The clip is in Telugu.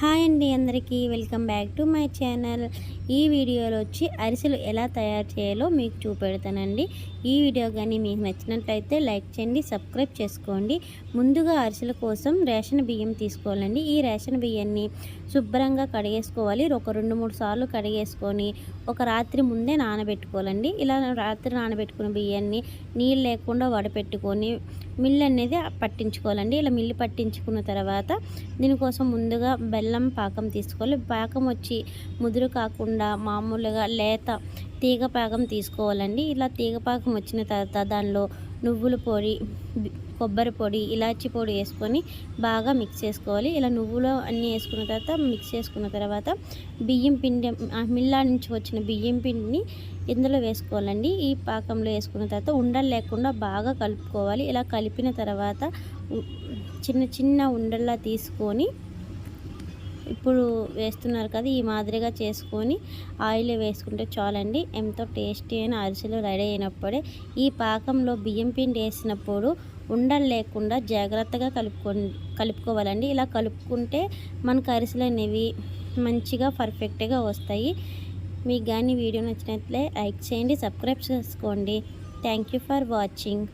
హాయ్ అండి అందరికీ. Welcome back to my channel. ఈ వీడియోలో వచ్చి అరిసెలు ఎలా తయారు చేయాలో మీకు చూపెడతానండి. ఈ వీడియో కానీ మీకు నచ్చినట్లయితే లైక్ చేయండి సబ్స్క్రైబ్ చేసుకోండి. ముందుగా అరిసెల కోసం రేషన్ బియ్యం తీసుకోవాలండి. ఈ రేషన్ బియ్యాన్ని శుభ్రంగా కడిగేసుకోవాలి. ఒక రెండు మూడు సార్లు కడిగేసుకొని ఒక రాత్రి ముందే నానబెట్టుకోవాలండి. ఇలా రాత్రి నానబెట్టుకున్న బియ్యాన్ని నీళ్ళు లేకుండా వడపెట్టుకొని మిల్లు అనేది పట్టించుకోవాలండి. ఇలా మిల్లు పట్టించుకున్న తర్వాత దీనికోసం ముందుగా బెల్లం పాకం తీసుకోవాలి. పాకం వచ్చి ముదురు కాకుండా మామూలుగా లేత తీగ పాకం తీసుకోవాలండి. ఇలా తీగ పాకం వచ్చిన తర్వాత దానిలో నువ్వుల పొడి కొబ్బరి పొడి ఇలాచి పొడి వేసుకొని బాగా మిక్స్ చేసుకోవాలి. ఇలా నువ్వులు అన్నీ వేసుకున్న తర్వాత మిక్స్ చేసుకున్న తర్వాత బియ్యం పిండి మిల్లా నుంచి వచ్చిన బియ్యం పిండిని ఇందులో వేసుకోవాలండి. ఈ పాకంలో వేసుకున్న తర్వాత ఉండలు లేకుండా బాగా కలుపుకోవాలి. ఇలా కలిపిన తర్వాత చిన్న చిన్న ఉండల్లా తీసుకొని ఇప్పుడు వేస్తున్నారు కదా ఈ మాదిరిగా చేసుకొని ఆయిల్ వేసుకుంటే చాలండి. ఎంతో టేస్టీ అయిన అరిసెలు రెడీ అయినప్పుడే ఈ పాకంలో బియ్యం పిండి వేసినప్పుడు ఉండలు లేకుండా జాగ్రత్తగా కలుపుకో కలుపుకోవాలండి. ఇలా కలుపుకుంటే మనకు అరిసెలు అనేవి మంచిగా పర్ఫెక్ట్గా వస్తాయి. మీకు కానీ వీడియో నచ్చినట్లే లైక్ చేయండి సబ్స్క్రైబ్ చేసుకోండి. Thank you for watching.